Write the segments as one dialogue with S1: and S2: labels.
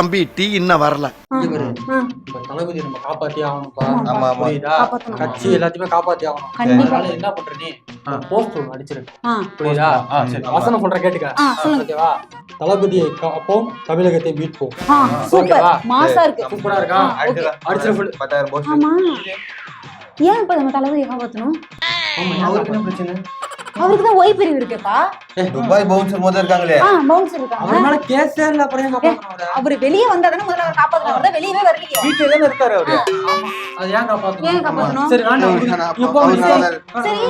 S1: தம்பி டீ இன்னும் வரல.
S2: இங்க பாரு,
S3: ஆ,
S2: இப்ப தளபதி நம்ம காப்பாத்தி ஆகணும்ப்பா. புரியுதா. கட்சி எல்லாத்தையுமே காப்பாத்தி ஆகணும். அதனால என்ன பண்ற நீ? போஸ்ட் ஒன்று அடிச்சிரு
S3: ஆ,
S2: புரியுதா?
S4: ஆ, சரி.
S2: வசனம் சொல்ற கேட்டுக்க. ஓகேவா? தளபதியை காப்போம் தமிழகத்தை மீட்போம். ஓகேவா?
S3: மாசா இருக்கு.
S2: சூப்பரா இருக்கா. அடிச்சிரு.
S4: பத்தாயிரம் போஸ்ட்
S3: ஏன் இப்ப நம்ம தளபதியை காப்பாத்தணும்?
S2: ஆமா,
S4: அவருக்கு என்ன பிரச்சனை?
S3: அவருக்கு தான் ஒய் பிரிவு இருக்கேப்பா.
S4: துபாய் பவுன்சர் முதல்ல இருக்காங்களே.
S3: ஆ பவுன்சர் இருக்காங்க.
S2: அவர் மேல கேஸே இல்ல அப்புறம் ஏன் காப்பாத்தணும் அவரை?
S3: வெளியே வந்தா தானே முதல்ல அவர் காப்பாத்தணும் அவர் வெளியவே வரலையே.
S2: வீட்டுல தானே இருக்காரு அவரு? அது ஏன் காப்பாத்தணும்?
S3: ஏன் காப்பாத்தணும்?
S2: சரி வேண்டாம்.
S4: அவரு
S2: விடு.
S4: தானே,
S2: நீ போ,
S4: அவரு
S2: நீ போ.
S4: தானே.
S3: சரி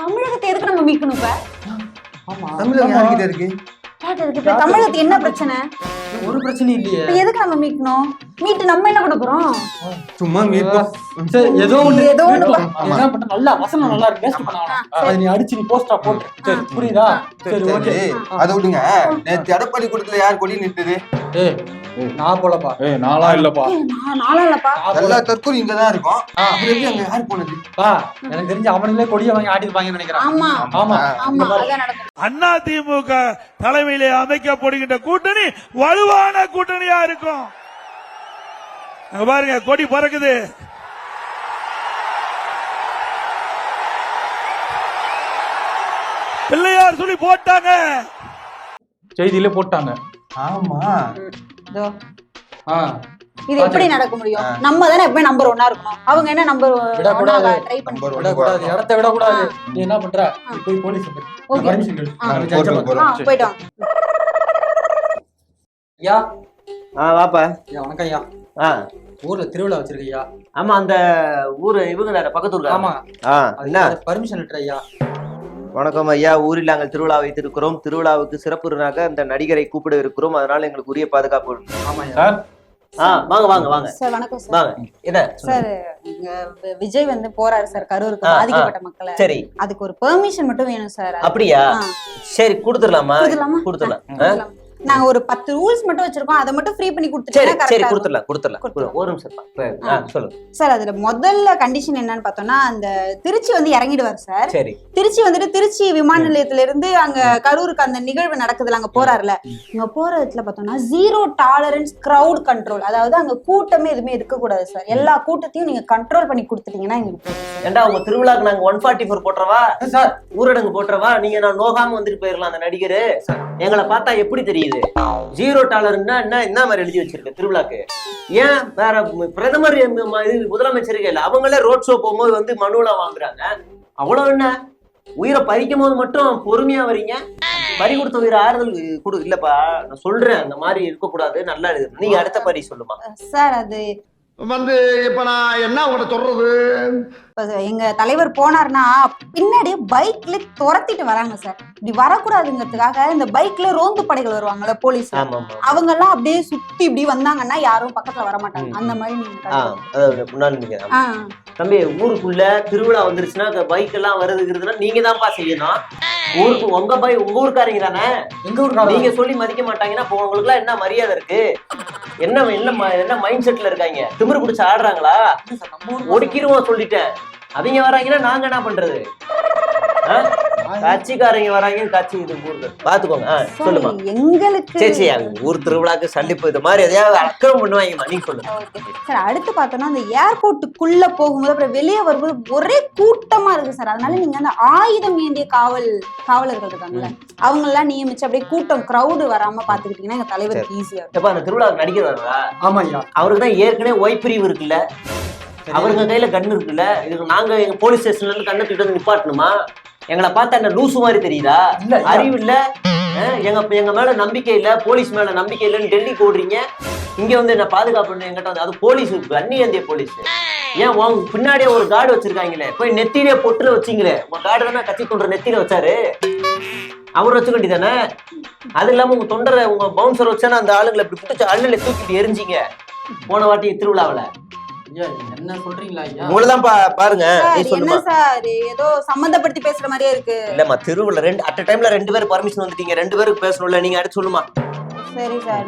S3: தமிழகத்தை எதுக்கு நம்ம மீட்கணும் இப்ப?
S2: ஆமா.
S4: தமிழகம் யார்கிட்ட இருக்கு?
S3: தமிழகத்துக்கு என்ன பிரச்சனை?
S2: ஒரு பிரச்சனையும் இல்லையே.
S3: இப்ப எதுக்கு நம்ம மீட்கணும்? மீட்டு நம்ம என்ன பண்ண போறோம்?
S4: சும்மா மீட்போம்
S2: சரி ஏதோ ஒண்ணு.
S3: ஏதோ ஒண்ணு
S2: பண்ண நல்லா வசனம் நல்லா இருக்கு. வேஸ்ட் பண்ண வேணாம். அதை நீ அடிச்சு நீ போஸ்டா போட்டு. சரி புரியுதா? சரி ஓகே
S4: சரி. அதை விடுங்க. நேத்து எடப்பாடி கூட்டத்துல யார் கொடி நின்றுது
S2: ஏய் நான் போலப்பா.
S5: ஏய் நாளா இல்லப்பா.
S3: நாளா இல்லப்பா.
S4: எல்லா தற்கொலை இங்க தான் இருக்கும். அப்புறம் அங்க யார் போனது?
S2: பா, எனக்கு தெரிஞ்சு அவனுங்களே கொடியை வாங்கி ஆட்டிருப்பாங்கன்னு நினைக்கிறேன்.
S3: ஆமா.
S2: ஆமா.
S3: ஆமா
S6: அண்ணா திமுக தலைமையிலே அமைக்கப்படுகின்ற கூட்டணி வலுவான கூட்டணியா இருக்கும். அங்க பாருங்க கொடி பறக்குது. பிள்ளையார் சொல்லி போட்டாங்க.
S5: செய்தியில போட்டாங்க.
S4: ஆமா.
S3: இதோ. எப்படி நடக்க முடியும்? நம்ம தானே எப்பவுமே நம்பர் ஒன்னா இருக்கணும். அவங்க என்ன நம்பர் பண்ணி
S4: நம்பர் ஒன்று
S2: விடக்கூடாது. இடத்த விடக்கூடாது. நீ என்ன பண்ற? போய் போலீஸ்
S3: போயிட்டோம்
S2: ஐயா.
S7: ஆ வாப்பா.
S2: ஐயா வணக்கம் ஐயா. ஊர்ல திருவிழா வச்சிருக்கீங்க
S7: ஆமா அந்த ஊரு இவங்க பக்கத்து ஊருக்காரங்க.
S2: ஆமா.
S7: என்ன?
S2: பர்மிஷன் லெட்டர் ஐயா.
S7: வணக்கம் ஐயா. ஊரில் நாங்கள் திருவிழா வைத்திருக்கிறோம். திருவிழாவுக்கு சிறப்புனாக அந்த நடிகரை கூப்பிட இருக்கிறோம். அதனால எங்களுக்கு உரிய பாதுகாப்பு.
S2: ஆமா
S5: சார்?
S7: ஆ வாங்க வாங்க வாங்க.
S3: சார் வணக்கம் சார்.
S7: வாங்க. என்ன?
S3: சார் விஜய் வந்து போறாரு சார் கரூருக்கு. பாதிக்கப்பட்ட மக்களை.
S7: சரி.
S3: அதுக்கு ஒரு பெர்மிஷன் மட்டும் வேணும் சார்.
S7: அப்படியா. சரி கொடுத்துடலாமா?
S3: கொடுத்துடலாமா? நாங்க ஒரு பத்து ரூல்ஸ் மட்டும் வச்சிருக்கோம். அதை மட்டும் ஃப்ரீ பண்ணி கொடுத்துட்டீங்கன்னா
S7: சரி கொடுத்துடலாம் கொடுத்துடலாம். ஒரு நிமிஷம் சொல்லுங்க.
S3: சார் அதுல முதல்ல கண்டிஷன் என்னன்னு பார்த்தோம்னா அந்த திருச்சி வந்து இறங்கிடுவார் சார்.
S7: சரி.
S3: திருச்சி வந்துட்டு திருச்சி விமான நிலையத்துல இருந்து அங்க கரூருக்கு அந்த நிகழ்வு நடக்குதுல அங்க போறாருல. இங்க போற இடத்துல பார்த்தோம்னா ஜீரோ டாலரன்ஸ் கிரவுட் கண்ட்ரோல் அதாவது அங்க கூட்டமே எதுவுமே இருக்கக்கூடாது சார். எல்லா கூட்டத்தையும் நீங்க கண்ட்ரோல் பண்ணி கொடுத்துட்டீங்கன்னா எங்களுக்கு.
S7: ஏண்டா உங்க திருவிழாக்கு நாங்க ஒன் ஃபார்ட்டி ஃபோர் போட்டுறவா?
S2: சார்.
S7: ஊரடங்கு போட்டுறவா? நீங்க நான் நோகாம வந்துட்டு போயிடலாம் அந்த நடிகரு. எங்களை பார்த்தா எப்படி தெரியுது? ஜீரோ டாலர்னா என்ன என்ன மாதிரி எழுதி வச்சிருக்க திருவிழாக்கு? ஏன் வேற பிரதமர் இது முதலமைச்சருக்கு அவங்களே ரோட் ஷோ போகும்போது வந்து மனுவலா வாங்குறாங்க. அவ்வளவு என்ன? உயிரை பறிக்கும் போது மட்டும் பொறுமையா வரீங்க பறி கொடுத்த உயிரை ஆறுதல் கொடு இல்லப்பா நான் சொல்றேன் அந்த மாதிரி இருக்கக்கூடாது நல்லா இருக்கு. நீங்க அடுத்த பறி சொல்லுமா.
S3: சார் அது
S1: வந்து இப்ப நான் என்ன உங்கள்கிட்ட சொல்றது?
S3: எங்க தலைவர் போனார்னா பின்னாடி பைக்ல துரத்திட்டு வராங்க சார் இப்படி வரக்கூடாதுங்கிறதுக்காக இந்த பைக்ல ரோந்து படைகள் வருவாங்கல்ல போலீஸ் அவங்க எல்லாம் அப்படியே சுத்தி இப்படி வந்தாங்கன்னா யாரும் பக்கத்துல வர மாட்டாங்க அந்த மாதிரி நீங்க
S7: முன்னாடி தம்பி ஊருக்குள்ள திருவிழா வந்துருச்சுன்னா பைக் எல்லாம் வருதுங்கிறதுனா நீங்க தான்ப்பா செய்யணும். ஊருக்கு உங்க பை உங்க ஊருக்காரங்க தானே?
S2: எங்க ஊருக்காரங்க?
S7: நீங்க சொல்லி மதிக்க மாட்டாங்கன்னா இப்போ உங்களுக்கு எல்லாம் என்ன மரியாதை இருக்கு? என்ன என்ன என்ன மைண்ட் செட்ல இருக்காங்க? திமிரு பிடிச்சு ஆடுறாங்களா? ஒடுக்கிடுவோம் சொல்லிட்டேன். அவங்க வராங்கன்னா நாங்க என்ன பண்றது? கட்சிக்காரங்க வராங்க கட்சி இது ஊருக்கு பாத்துக்கோங்க சொல்லுமா.
S3: எங்களுக்கு
S7: சரி ஊர் திருவிழாக்கு சண்டிப்பு இது மாதிரி எதையாவது அக்கிரமம் பண்ணுவாங்கம்மா நீங்க சொல்லுங்க.
S3: சார். அடுத்து பார்த்தோம்னா அந்த ஏர்போர்ட்டுக்குள்ள போகும்போது அப்புறம் வெளியே வரும்போது ஒரே கூட்டமா இருக்கு சார். அதனால நீங்க அந்த ஆயுதம் ஏந்திய காவல் காவலர்கள் இருக்காங்கல்ல அவங்க எல்லாம் நியமிச்சு அப்படியே கூட்டம் கிரவுடு வராம பாத்துக்கிட்டீங்கன்னா எங்க தலைவருக்கு ஈஸியா இருக்கும்.
S7: எப்ப அந்த திருவிழாவுக்கு நடிகர் வர்றா
S2: ஆமா ஐயா
S7: அவருக்கு தான் ஏற்கனவே ஒய் பிரிவு இருக்குல்ல? அவருங்க கையில கண்ணு இருக்குல்ல? இதுக்கு நாங்க எங்க போலீஸ் ஸ்டேஷன்ல இருந்து கண்ணை வந்து நிப்பாட்டணுமா? எங்களை பார்த்தா என்ன லூசு மாதிரி தெரியுதா. அறிவு இல்ல? எங்க எங்க மேல நம்பிக்கை இல்ல போலீஸ் மேல நம்பிக்கை இல்லைன்னு டெல்லிக்கு ஓடுறீங்க இங்க வந்து என்ன பாதுகாப்பு எங்கிட்ட வந்து அது போலீஸ் ஏந்திய போலீஸ். ஏன் உங்க பின்னாடியே ஒரு கார்டு வச்சிருக்காங்களே போய் நெத்திலே பொட்டுல வச்சீங்களே. உங்க கார்டு தானே கத்தி கொன்ற நெத்தியில வச்சாரு? அவர் வச்சுக்க வேண்டியதானே அது இல்லாம உங்க தொண்டரை உங்க பவுன்சர் வச்சானே அந்த ஆளுங்களை இப்படி பிடிச்ச அண்ணல தூக்கிட்டு எரிஞ்சீங்க. போன வாட்டி திருவிழாவுல. பாருங்க
S3: என்ன சார் ஏதோ சம்மந்தப்படுத்தி பேசுற மாதிரியே இருக்கு.
S7: இல்லம்மா திருவிழா ரெண்டு அட் டைம்ல ரெண்டு பேரும் பர்மிஷன் வந்துட்டீங்க. ரெண்டு பேருக்கு பேசணும்ல நீங்க அடுத்து சொல்லுமா.
S3: சரி சார்.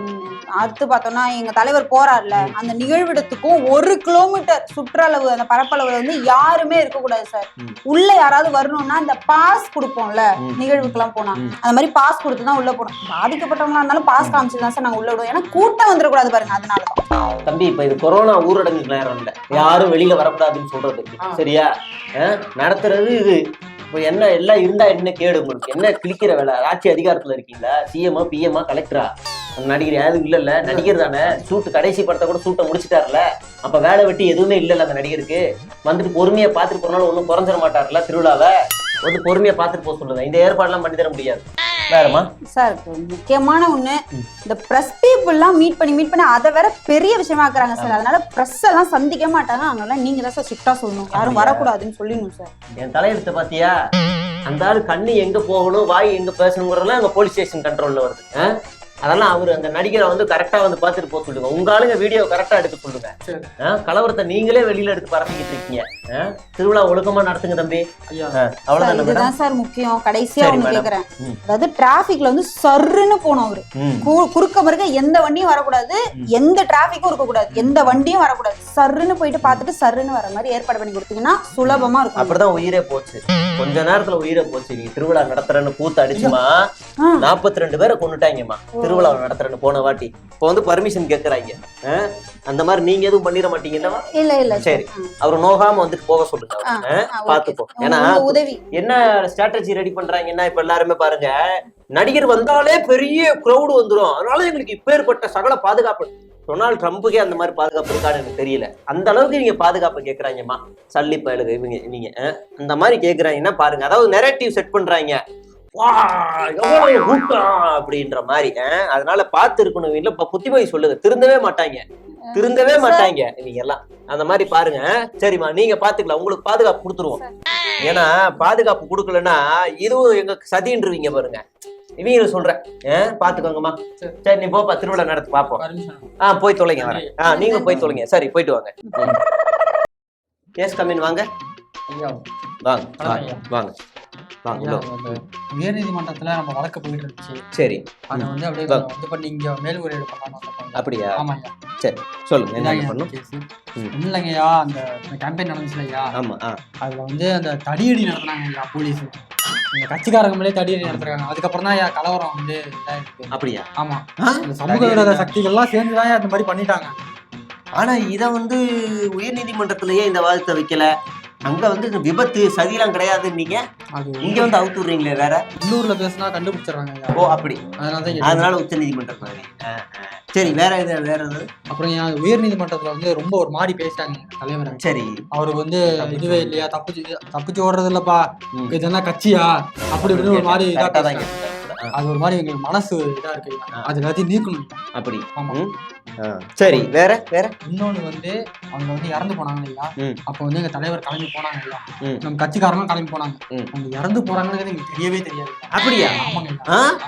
S3: அடுத்து பார்த்தோம்னா எங்க தலைவர் போறாருல அந்த நிகழ்விடத்துக்கும் ஒரு கிலோமீட்டர் சுற்றளவு அந்த பரப்பளவு வந்து யாருமே இருக்க கூடாது சார். உள்ள யாராவது வரணும்னா இந்த பாஸ் கொடுப்போம்ல. நிகழ்வுக்கெல்லாம் போனா. அந்த மாதிரி பாஸ் கொடுத்து தான் உள்ள போனோம் பாதிக்கப்பட்டவங்களா இருந்தாலும் பாஸ் காமிச்சு தான் சார் நாங்க உள்ள விடுவோம். ஏன்னா கூட்டம் வந்துடக்கூடாது பாருங்க அதனால தான்.
S7: தம்பி இப்ப இது கொரோனா ஊரடங்கு நேரம் இல்ல. யாரும் வெளியில வரக்கூடாதுன்னு சொல்றதுக்கு
S2: ஆ.
S7: சரியா? நடத்துறது இது. இப்போ என்ன எல்லாம் இருந்தா என்ன கேடு உங்களுக்கு? என்ன கிழிக்கிற வேலை? ஆட்சி அதிகாரத்துல இருக்கீங்களா? சிஎம்ஆ பிஎம்ஆ கலெக்டரா நடிகர் யாரும் இல்லல்ல. நடிகர் தானே. சூட்டு கடைசி படத்தை கூட சூட்டை முடிச்சிட்டாருல அப்ப வேலை வெட்டி எதுவுமே இல்லல்ல அந்த நடிகருக்கு. வந்துட்டு பொறுமையா பாத்துட்டு போனாலும் ஒன்றும் குறைஞ்சிட மாட்டார்ல திருவிழாவை வந்து பொறுமையா பாத்துட்டு போக சொல்லுங்க. இந்த ஏற்பாடுலாம் பண்ணி தர முடியாது. வேறமா
S3: சார் முக்கியமான ஒண்ணு இந்த பிரஸ் பீப்புள்லாம் மீட் பண்ணி மீட் பண்ணி அதை வேற பெரிய விஷயமா ஆக்குறாங்க சார். அதனால பிரஸ் எல்லாம் சந்திக்க மாட்டாங்க. அதனால நீங்க தான் சார் ஸ்ட்ரிக்டா சொல்லணும். யாரும் வரக்கூடாதுன்னு சொல்லிடணும் சார்.
S7: என் தலையெழுத்த பாத்தியா? அந்த ஆளு கண்ணு எங்க போகணும் வாய் எங்க பேசணுங்கிறதெல்லாம் அங்க போலீஸ் ஸ்டேஷன் கண்ட்ரோல்ல வருது? அதெல்லாம் அவர் அந்த நடிகரை வந்து கரெக்டா வந்து பாத்துட்டு போக சொல்லுங்க. உங்க ஆளுங்க வீடியோ கரெக்டா எடுக்க சொல்லுங்க? கலவரத்தை நீங்களே வெளியில எடுத்து பரப்பிக்கிட்டு இருக்கீங்க? திருவிழா ஒழுக்கமா நடத்துங்க தம்பி. அவ்வளவுதானே
S3: சார் முக்கியம். கடைசியா ஒண்ணு. கேக்குறேன். அதாவது டிராபிக்ல வந்து சர்ருன்னு போனோம் அவரு. குறுக்க மறுக்க எந்த வண்டியும் வரக்கூடாது எந்த டிராபிக்கும் இருக்க கூடாது எந்த வண்டியும் வரக்கூடாது. சர்ருன்னு போயிட்டு பார்த்துட்டு சர்ருன்னு வர மாதிரி ஏற்பாடு பண்ணி கொடுத்தீங்கன்னா சுலபமா இருக்கும்.
S7: அப்படிதான் உயிரே போச்சு. கொஞ்ச நேரத்துல உயிரே போச்சு. நீ திருவிழா நடத்துறேன்னு கூத்து அடிச்சுமா. நாற்பத்தி ரெண்டு பேரை கொண்டுட்டாங்கம்மா திருவிழா நடத்துறேன்னு போன வாட்டி. இப்போ வந்து பர்மிஷன் கேக்குறாங்க. ஆ? அந்த மாதிரி நீங்க எதுவும் பண்ணிட மாட்டீங்கல்லவா
S3: இல்ல இல்ல
S7: சரி. அவர் நோகாம வந்துட்டு போக சொல்லுங்க. பாத்துப்போம் ஏன்னா
S3: உதவி.
S7: என்ன ஸ்ட்ராட்டஜி ரெடி பண்றாங்கன்னா இப்ப எல்லாருமே பாருங்க நடிகர் வந்தாலே பெரிய கிரௌடு வந்துரும். அதனால எங்களுக்கு இப்பேற்பட்ட சகல பாதுகாப்பு. டொனால்ட் ட்ரம்புக்கே அந்த மாதிரி பாதுகாப்பு இருக்கான்னு எனக்கு தெரியல. அந்த அளவுக்கு நீங்க பாதுகாப்பு கேக்குறாங்கம்மா. சல்லி பயலுக இவங்க நீங்க? அந்த மாதிரி கேக்குறாங்கன்னா பாருங்க அதாவது நெரேட்டிவ் செட் பண்றாங்க. வா எவ்வளவு கூட்டம் அப்படின்ற மாதிரி? அதனால பார்த்து இருக்கணும் இல்ல இப்ப புத்திமதி சொல்லுங்க திருந்தவே மாட்டாங்க. திருந்தவே மாட்டாங்க. நீங்க எல்லாம் அந்த மாதிரி பாருங்க. சரிம்மா நீங்க பாத்துக்கலாம் உங்களுக்கு பாதுகாப்பு கொடுத்துருவோம். ஏன்னா பாதுகாப்பு கொடுக்கலன்னா இதுவும் எங்க சதின்றவீங்க பாருங்க. இவங்க சொல்றேன். பாத்துக்கோங்கம்மா
S2: சரி.
S7: நீ போப்பா திருவிழா நடத்து பாப்போம். ஆ போய் தொலைங்க வரேன். ஆ நீங்க போய் தொலைங்க. சரி போயிட்டு வாங்க. கேஸ் கம்மின் வாங்க. வாங்க வாங்க.
S2: அந்த உயர்நீதிமன்றத்துல நம்ம வழக்கு போயிட்டு இருந்துச்சு
S7: சரி.
S2: அதை வந்து அப்படியே. வந்து பண்ணி இங்க மேல்முறையீடு வந்திருக்காங்க.
S7: அப்படியா?
S2: ஆமா ஐயா
S7: சொல்லுங்க என்ன
S2: இல்லைங்கய்யா அந்த கேம்பெயின் நடந்துச்சுல ஐயா
S7: ஆமா
S2: அதுல வந்து அந்த தடியடி நடத்துனாங்க போலீஸ் இந்த கட்சிக்காரங்களே தடியடி நடத்துறாங்க. அதுக்கப்புறம் தான் ஐயா கலவரம் வந்து
S7: அப்படியா?
S2: ஆமா? இந்த சமூக விரோத சக்திகள்லாம் சேர்ந்து தான் இந்த மாதிரி பண்ணிட்டாங்க.
S7: ஆனா இத வந்து உயர் நீதிமன்றத்திலேயே இந்த வாதத்தை வைக்கல. அங்க வந்து இந்த விபத்து சதிலாம் கிடையாது நீங்க இங்க வந்து அவுத்து விடுறீங்களே வேற?
S2: உள்ளூர்ல பேசினா கண்டுபிடிச்சிடுறாங்க
S7: ஓ அப்படி.
S2: அதனால
S7: அதனால உச்ச நீதிமன்றம் மாதிரி. சரி வேற இது வேற எதாவது
S2: அப்புறம் உயர் நீதிமன்றத்துல வந்து ரொம்ப ஒரு மாதிரி பேசிட்டாங்க தலைவர்.
S7: சரி.
S2: அவருக்கு வந்து இதுவே இல்லையா தப்பிச்சு தப்பிச்சு ஓடுறது இல்லப்பா. இதெல்லாம் கட்சியா? அப்படி இப்படின்னு ஒரு மாதிரி இதா
S7: கரெக்டா தான்
S2: பேசுறாங்க.
S7: கேட்டேன். ஆ,
S2: அது ஒரு மாதிரி எங்களுக்கு மனசு இதா இருக்கு. அது எல்லாத்தையும் நீக்கணும்.
S7: அப்படி.
S2: ஆமா.
S7: சரி வேற வேற?
S2: இன்னொன்னு வந்து அவங்க வந்து இறந்து போனாங்க இல்லையா. அப்ப வந்து எங்க தலைவர் கிளம்பி போனாங்க இல்லையா. நம்ம கட்சிக்காரங்களும் கிளம்பி போனாங்க. அவங்க இறந்து போறாங்கன்னு எங்களுக்கு தெரியவே தெரியாது.
S7: அப்படியா?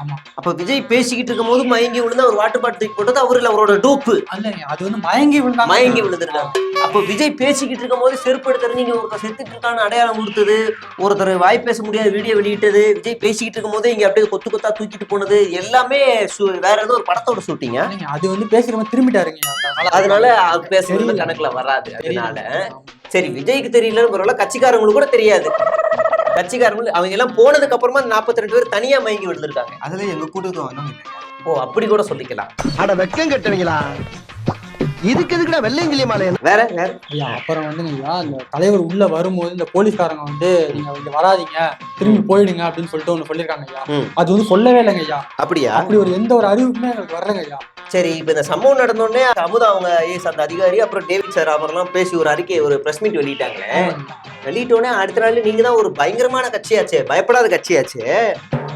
S2: ஆமா.
S7: அப்ப விஜய் பேசிக்கிட்டு இருக்கும் போது மயங்கி விழுந்து அவர் வாட்டு பாட்டு தூக்கி போட்டது அவரு அவரோட டூப்பு?
S2: அல்ல அது வந்து மயங்கி விழுந்தாங்க.
S7: மயங்கி விழுந்துருக்காங்க. அப்ப விஜய் பேசிக்கிட்டு இருக்கும் போது செருப்பு எடுத்து நீங்க ஒருத்தர் செத்துட்டு இருக்கான்னு அடையாளம் கொடுத்தது. ஒருத்தர் வாய் பேச முடியாத வீடியோ வெளியிட்டது. விஜய் பேசிக்கிட்டு இருக்கும் போது இங்க அப்படியே கொத்து கொத்தா தூக்கிட்டு போனது. எல்லாமே சு- வேற ஏதோ ஒரு படத்தோட ஷூட்டிங்க
S2: அது வந்து பேசுறவங்க திரும்பிட்டாருங்க.
S7: அதனால அவர் பேசுறது. கணக்குல வராது. அதனால. சரி விஜய்க்கு தெரியலன்னு பரவாயில்ல கட்சிக்காரங்களுக்கு கூட தெரியாது. கட்சிக்காரங்களுக்கு அவங்க எல்லாம் போனதுக்கு அப்புறமா நாற்பத்தி ரெண்டு பேர் தனியா மயங்கி விழுந்திருக்காங்க.
S4: அதுல எங்க கூட்டத்துக்கு வந்தவங்க?
S7: ஓ அப்படி கூட சொல்லிக்கலாம்.
S1: அட வெக்கம் கட்டுவீங்களா? இதுக்கு எதுக்குடா வெள்ளையங்கிலி மாலை
S7: வேற வேற.
S2: ஐயா அப்புறம் வந்து ஐயா அந்த தலைவர் உள்ள வரும்போது இந்த போலீஸ்காரங்க வந்து நீங்க இங்க வராதீங்க திரும்பி போயிடுங்க அப்படின்னு சொல்லிட்டு ஒண்ணு சொல்லிருக்காங்க ஐயா. அது வந்து சொல்லவே இல்லைங்க ஐயா.
S7: அப்படியா?
S2: அப்படி ஒரு எந்த ஒரு அறிவிப்புமே எங்களுக்கு வரலங்க ஐயா.
S7: சரி இப்ப இந்த சம்பவம் நடந்த உடனே அமுதா அவங்க ஏஸ் அந்த அதிகாரி அப்புறம் டேவிட் சார் அவரெல்லாம் பேசி ஒரு அறிக்கை ஒரு பிரஸ் மீட் வெளியிட்டாங்களே. வெளியிட்ட உடனே அடுத்த நாள் நீங்க தான் ஒரு பயங்கரமான கட்சியாச்சே பயப்படாத கட்சியாச்சே.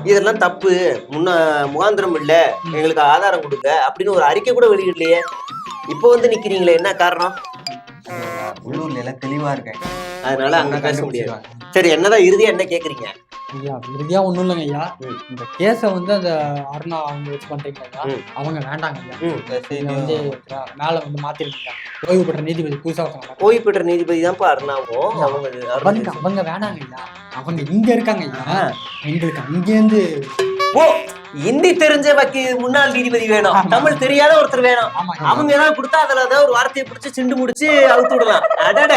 S7: இதெல்லாம் தப்பு. முன்ன முகாந்திரம் இல்ல. எங்களுக்கு ஆதாரம் கொடுங்க. அப்படின்னு ஒரு அறிக்கை கூட வெளியிடலையே. இப்போ வந்து நிக்கிறீங்களே என்ன காரணம்?
S4: உள்ளூர்ல எல்லாம் தெளிவா இருக்கேன்.
S7: அதனால அங்க பேச முடியாது. சரி என்னதான் இறுதியா என்ன கேக்குறீங்க?
S2: ஐயா இறுதியா ஒண்ணும் இல்லைங்க ஐயா. இந்த கேஸை வந்து அந்த அருணா அவங்க வச்சு பண்றீங்க. அவங்க வேண்டாங்க ஐயா. வந்து மேல வந்து மாத்திருக்கீங்க ஓய்வு பெற்ற நீதிபதி புதுசா ஒருத்தவங்க
S7: ஓய்வு பெற்ற நீதிபதி தான்ப்பா அருணாவும் அவங்க
S2: அவங்க அவங்க வேணாங்க ஐயா. அவங்க இங்க இருக்காங்க ஐயா. எங்களுக்கு அங்கேருந்து
S7: ஓ! ஹிந்தி தெரிஞ்ச வக்கி முன்னாள் நீதிபதி வேணும். தமிழ் தெரியாத ஒருத்தர் வேணும். அவங்க ஏதாவது கொடுத்தா அதுல ஏதாவது ஒரு வார்த்தையை பிடிச்சு சிண்டு முடிச்சு அவுத்து விடலாம். அடட.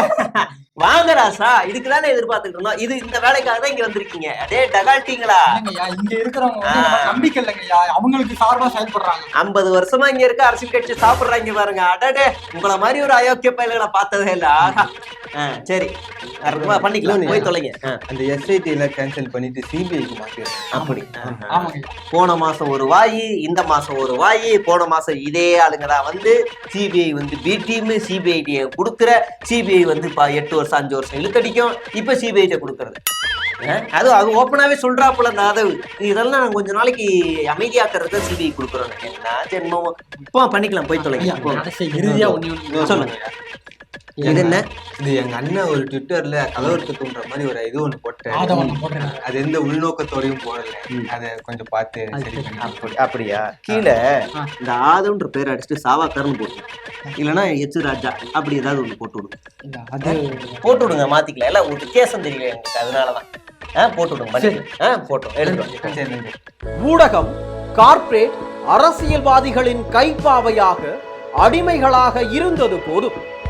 S7: வாங்க ராசா இதுக்கு தானே எதிர்பார்த்துட்டு இருந்தோம். இது இந்த வேலைக்காக தான் இங்க வந்திருக்கீங்க. அதே டகால்ட்டிங்களா
S2: இங்க இருக்கிறவங்க நம்பிக்கை இல்லைங்கய்யா அவங்களுக்கு சார்பா செயல்படுறாங்க.
S7: ஐம்பது வருஷமா இங்க இருக்க அரசியல் கட்சி சாப்பிடுறாங்க பாருங்க. அடடே. உங்கள மாதிரி ஒரு அயோக்கிய பயல்களை பார்த்ததே இல்ல. ஆஹா. ஆ, சரி. அற்புதமா பண்ணிக்கலாம். போய் தொலைங்க.
S4: அந்த எஸ்ஐடி எல்லாம் கேன்சல் பண்ணிட்டு சிபிஐக்கு மாத்திடுறேன்
S7: அப்படி. போன மாசம் ஒரு வாயி இந்த மாசம் ஒரு வாயி போன மாசம் இதே ஆளுங்க தான் வந்து சிபிஐ வந்து பி டீம் சிபிஐ கொடுக்குற சிபிஐ வந்து பா எட்டு வருஷம் அஞ்சு வருஷம் இழுத்தடிக்கும் இப்ப சிபிஐ கொடுக்கறது. அது அது ஓப்பனாவே சொல்றாப்புல அந்த அதவு இதெல்லாம் நாங்க கொஞ்ச நாளைக்கு அமைதியாக்குறதுக்கு சிபிஐ கொடுக்குறோம். என்ன ஜென்மமோ. இப்போ பண்ணிக்கலாம். போய் தொலைங்க. போங்க.
S2: கடைசி இறுதியா ஒண்ணு ஒண்ணு
S7: சொல்லுங்க. இது என்ன?
S4: இது எங்க அண்ணன் ஒரு ட்விட்டர்ல கலவரத்தை தூண்டுற மாதிரி ஒரு இது ஒண்ணு போட்டேன் அது எந்த உள்நோக்கத்தோடையும் போடல. அத கொஞ்சம் பார்த்து சரி பண்ணி
S7: அப்படி அப்படியா? கீழே இந்த ஆதம்ன்ற பேர் அடிச்சுட்டு சாவாக்காரன்னு போட்டு இல்லைன்னா எச்சு ராஜா அப்படி ஏதாவது ஒண்ணு போட்டு விடுங்க
S2: இல்ல, அது
S7: போட்டு விடுங்க மாத்திக்கலாம் எல்லாம் ஒரு வித்தியாசம் தெரியல எங்களுக்கு அதனாலதான். ஆ போட்டு விடுங்க. ஆ போட்டோம் எடுத்துட்டோம்.
S8: ஊடகம் கார்ப்பரேட் அரசியல்வாதிகளின் கைப்பாவையாக அடிமைகளாக இருந்தது போதும்.